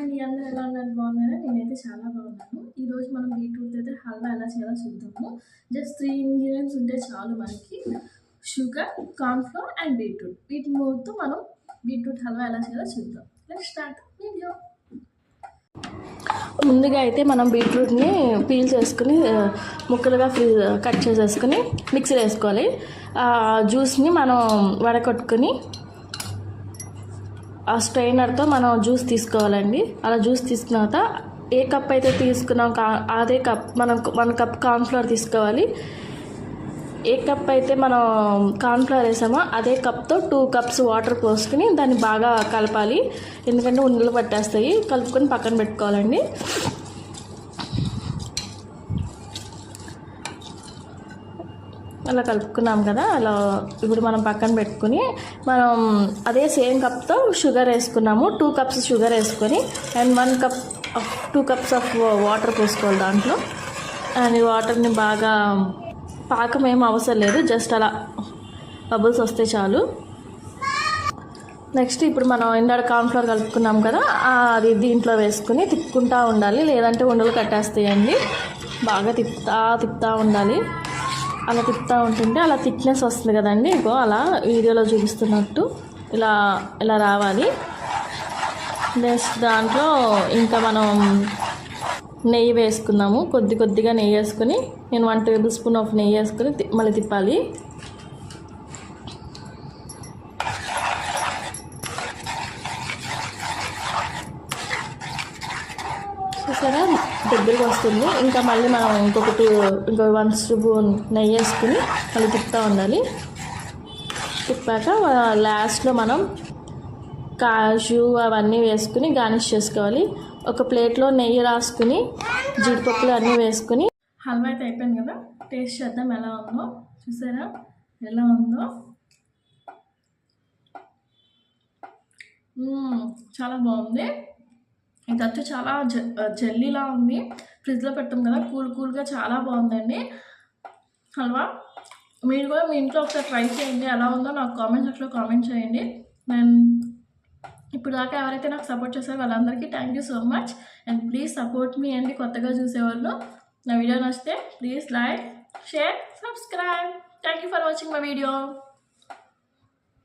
And అందరూ ఎలా ఉన్నారు? బాగున్నారా? నేనైతే చాలా బాగున్నాను. ఈరోజు మనం బీట్రూట్ అయితే హల్వా ఎలా చేయాలో చూద్దాము. జస్ట్ త్రీ ఇంగ్రీడియంట్స్ ఉంటే చాలు మనకి. షుగర్ కార్న్ఫ్లోర్ అండ్ బీట్రూట్ వీటి మూడుతో మనం బీట్రూట్ హల్వా ఎలా చేయాలో చూద్దాం. లెట్ స్టార్ట్ వీడియో ముందుగా అయితే మనం బీట్రూట్ని పీల్ చేసుకుని ముక్కలుగా ఫ్రీ కట్ చేసేసుకుని మిక్సీలో వేసుకోవాలి. జ్యూస్ని మనం వడకొట్టుకుని ఆ స్ట్రైనర్తో మనం జ్యూస్ తీసుకోవాలండి. అలా జ్యూస్ తీసుకున్న తర్వాత ఏ కప్ అయితే తీసుకున్నాం కా అదే కప్ మనం వన్ కప్ కార్న్ఫ్లవర్ తీసుకోవాలి. ఏ కప్ అయితే మనం కార్న్ఫ్లవర్ వేసామో అదే కప్తో టూ కప్స్ వాటర్ పోసుకుని దాన్ని బాగా కలపాలి. ఎందుకంటే ఉండలు పట్టేస్తాయి. కలుపుకొని పక్కన పెట్టుకోవాలండి. అలా కలుపుకున్నాం కదా అలా ఇప్పుడు మనం పక్కన పెట్టుకుని మనం అదే సేమ్ కప్తో షుగర్ వేసుకున్నాము టూ కప్స్ షుగర్ వేసుకొని and one cup two cups of water పోసుకోవాలి దాంట్లో. అండ్ ఈ వాటర్ని బాగా పాకం ఏం అవసరం లేదు జస్ట్ అలా బబుల్స్ వస్తే చాలు. నెక్స్ట్ ఇప్పుడు మనం ఇందాడ కార్న్ఫ్లవర్ కలుపుకున్నాం కదా అది దీంట్లో వేసుకుని తిప్పుకుంటా ఉండాలి లేదంటే ఉండలు కట్టేస్తాయండి. బాగా తిప్పుతా తిప్పుతూ ఉండాలి. అలా తిప్పుతూ ఉంటుంటే అలా థిక్నెస్ వస్తుంది కదండి. ఇగో అలా వీడియోలో చూపిస్తున్నట్టు ఇలా ఇలా రావాలి. నెక్స్ట్ దాంట్లో ఇంకా మనం నెయ్యి వేసుకుందాము. కొద్ది కొద్దిగా నెయ్యి వేసుకొని నేను వన్ టేబుల్ స్పూన్ ఆఫ్ నెయ్యి వేసుకొని మళ్ళీ తిప్పాలి. చూసారా దగ్గరికి వస్తుంది. ఇంకా మళ్ళీ మనం ఇంకొక టూ ఇంకో వన్ స్పూన్ నెయ్యి వేసుకుని మళ్ళీ తిప్పుతూ ఉండాలి. తిప్పాక లాస్ట్లో మనం కాజు అవన్నీ వేసుకుని గార్నిష్ చేసుకోవాలి. ఒక ప్లేట్లో నెయ్యి రాసుకుని జీడిపప్పులు అన్నీ వేసుకుని. హల్వా అయితే అయిపోయింది కదా? టేస్ట్ చేద్దాం ఎలా ఉందో. చూసారా? ఎలా ఉందో. చాలా బాగుంది. ఇది చాలా జ జల్లీలా ఉంది. ఫ్రిడ్జ్లో పెట్టాం కదా కూల్ కూల్గా చాలా బాగుందండి. హల్వా? మీరు కూడా మీ ఇంట్లో ఒకసారి ట్రై చేయండి. ఎలా ఉందో నాకు కామెంట్ సెక్షన్లో కామెంట్ చేయండి. నేను ఇప్పుడు దాకా ఎవరైతే నాకు సపోర్ట్ చేశారో వాళ్ళందరికీ thank you so much and please support me అండి కొత్తగా చూసేవాళ్ళు. నా వీడియో నచ్చితే please like share subscribe thank you for watching my video